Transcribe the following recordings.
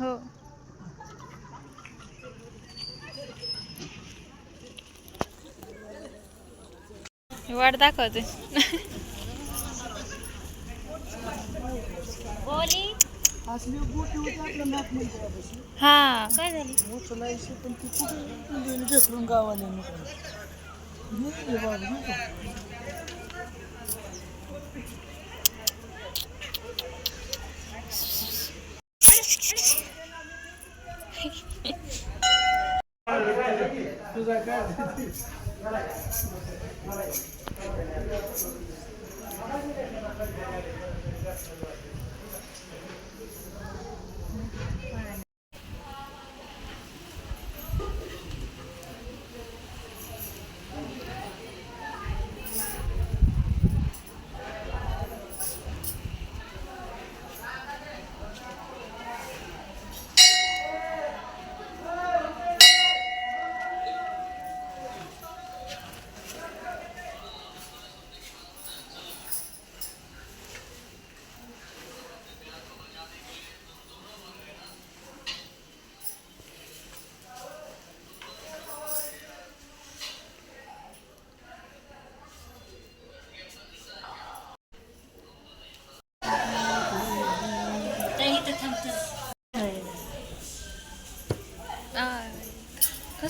हो. वाट दाखवते. हा. काय झाली? गावाला गेली बाबा नाही का तुझा काय? आ,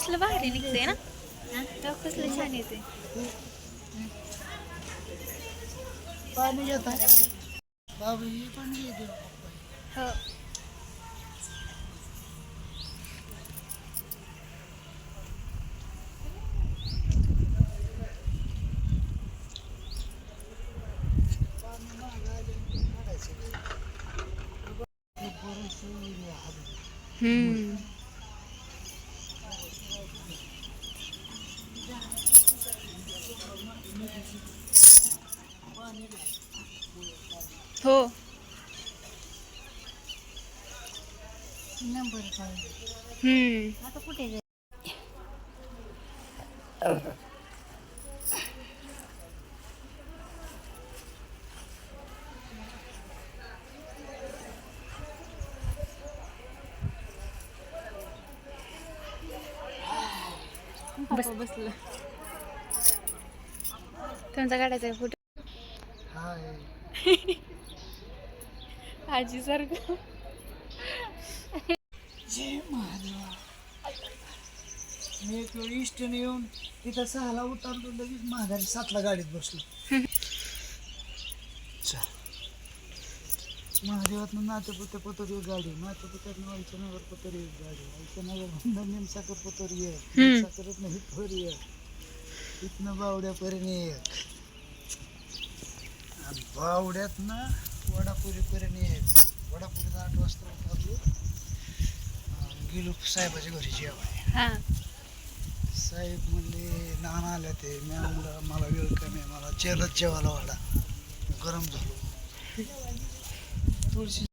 कसलं भारी निघते ना? तेव्हा कसलं छान येते. पाणी ही पण घेते हो. हम्म. हो. हम्म. आता कुठे बस. बसलं. तुमचा काढायचा फोटो? आजी सारखं. जय महादेवा मी एक इष्टने येऊन तिथं सहाला उतरलो लगेच महागारी सातला गाडीत बसलो. महादेवातनं नातेपुते पतोर एक गाडी नातेपुत्यातनं व्हायचं नगर पतोर एक गाडी व्हायचं नगर बंधन निमसाकर पतोर एक साखरत नाही फर एक इथनं बावड्यापर्यंत एक. आणि बावड्यातनं वडापुरीपर्यंत एक वडापुरीत आठ वाजता उतरलो गेलो साहेबाच्या घरी जेवाय हा. साहेब म्हणले नाना आल्या ते. मी म्हणलं मला वेळ कमी आहे. मला चेलच जेवायला वाढा. गरम झालो. तुळशी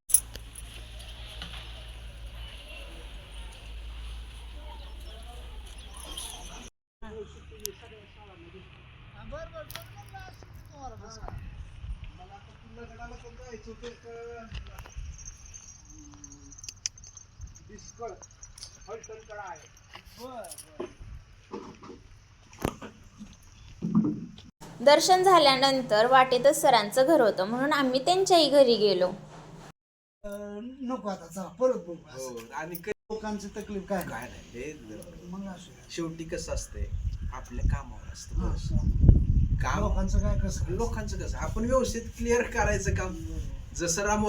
दर्शन झाल्यानंतर वाटेतच सरांचं घर होतं म्हणून आम्ही त्यांच्याही घरी गेलो नको आता चला परत बघू असं. हो आणि क- लोकांची तकलीफ काय काय नाही हे मग असू द्या. शेवटी कसं असतंय आपल्या कामावर असतं हा, बस. काम लोकांचं काय कसं? लोकांचं कसं? आपण व्यवस्थित क्लिअर करायचं काम. जसं राम